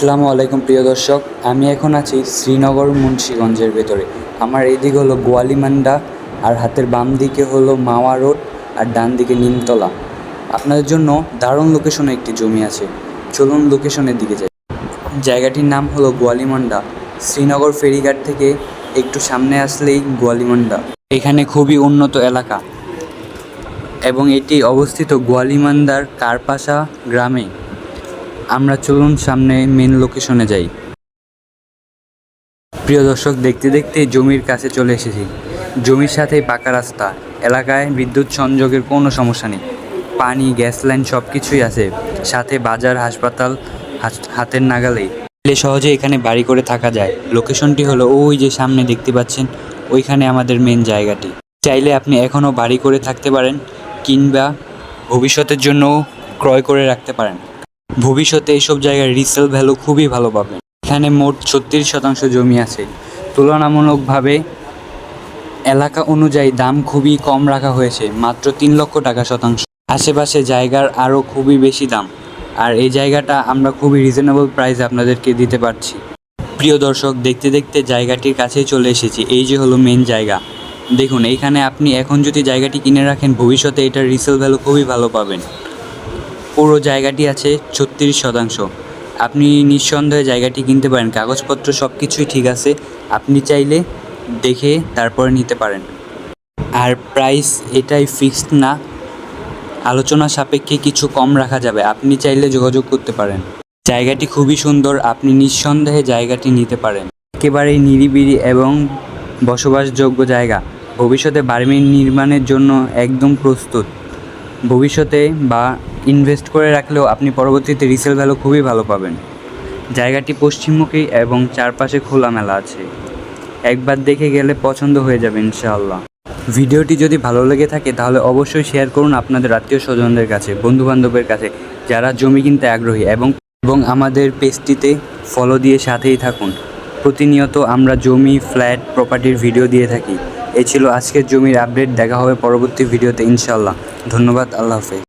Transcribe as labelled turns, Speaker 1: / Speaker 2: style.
Speaker 1: আসসালামু আলাইকুম, প্রিয় দর্শক। আমি এখন আছি শ্রীনগর মুন্সীগঞ্জের ভেতরে। আমার এদিক হলো গোয়ালিমান্ডা, আর হাতের বাম দিকে হলো মাওয়া রোড, আর ডান দিকে নিমতলা। আপনাদের জন্য দারুণ লোকেশনে একটি জমি আছে। চলুন লোকেশনের দিকে যাই। জায়গাটির নাম হলো গোয়ালিমান্ডা। শ্রীনগর ফেরিঘাট থেকে একটু সামনে আসলেই গোয়ালিমান্ডা। এখানে খুবই উন্নত এলাকা। এবং এটি অবস্থিত গোয়ালিমান্দার কারপাশা গ্রামে। আমরা চলুন সামনে মেন লোকেশনে যাই। প্রিয় দর্শক, দেখতে দেখতে জমির কাছে চলে এসেছি। জমির সাথে পাকা রাস্তা। এলাকায় বিদ্যুৎ সংযোগের কোনো সমস্যা নেই। পানি, গ্যাস লাইন সব কিছুই আছে। সাথে বাজার, হাসপাতাল হাতের নাগালেই। এলে সহজে এখানে বাড়ি করে থাকা যায়। লোকেশনটি হলো ওই যে সামনে দেখতে পাচ্ছেন। ওইখানে আমাদের মেন জায়গাটি। চাইলে আপনি এখনও বাড়ি করে থাকতে পারেন কিংবা ভবিষ্যতের জন্যও ক্রয় করে রাখতে পারেন। ভবিষ্যতে এইসব জায়গায় রিসেল ভ্যালু খুবই ভালো পাবেন। এখানে মোট ছত্রিশ শতাংশ জমি আছে। তুলনামূলকভাবে এলাকা অনুযায়ী দাম খুবই কম রাখা হয়েছে, মাত্র তিন লক্ষ টাকা শতাংশ। আশেপাশে জায়গার আরও খুবই বেশি দাম। আর এই জায়গাটা আমরা খুবই রিজনেবল প্রাইসে আপনাদেরকে দিতে পারছি। প্রিয় দর্শক, দেখতে দেখতে জায়গাটির কাছেই চলে এসেছি। এই যে হলো মেন জায়গা। দেখুন, এইখানে আপনি এখন যদি জায়গাটি কিনে রাখেন, ভবিষ্যতে এটার রিসেল ভ্যালু খুবই ভালো পাবেন। পুরো জায়গাটি আছে ছত্রিশ শতাংশ। আপনি নিঃসন্দেহে জায়গাটি কিনতে পারেন, কাগজপত্র সব কিছুই ঠিক আছে, আপনি চাইলে দেখে তারপরে নিতে পারেন। আর প্রাইস এটাই ফিক্সড না, আলোচনা সাপেক্ষে কিছু কম রাখা যাবে, আপনি চাইলে যোগাযোগ করতে পারেন। জায়গাটি খুবই সুন্দর, আপনি নিঃসন্দেহে জায়গাটি নিতে পারেন। একেবারেই নিরিবিলি এবং বসবাসযোগ্য জায়গা, ভবিষ্যতে বাড়ি নির্মাণের জন্য একদম প্রস্তুত। ভবিষ্যতে বা ইনভেস্ট করে রাখলেও আপনি পরবর্তীতে রিসেল ভ্যালু খুবই ভালো পাবেন। জায়গাটি পশ্চিমমুখী এবং চারপাশে খোলামেলা আছে। একবার দেখে গেলে পছন্দ হয়ে যাবে ইনশাআল্লাহ। ভিডিওটি যদি ভালো লেগে থাকে তাহলে অবশ্যই শেয়ার করুন আপনাদের আত্মীয় স্বজনদের কাছে বন্ধু বান্ধবের কাছে, যারা জমি কিনতে আগ্রহী এবং এবং আমাদের পেজটিতে ফলো দিয়ে সাথেই থাকুন। প্রতিনিয়ত আমরা জমি ফ্ল্যাট প্রপার্টির ভিডিও দিয়ে থাকি। এ ছিল আজকের জমির আপডেট দেখা হবে পরবর্তী ভিডিওতে ইনশাআল্লাহ। ধন্যবাদ, আল্লাহ হাফেজ।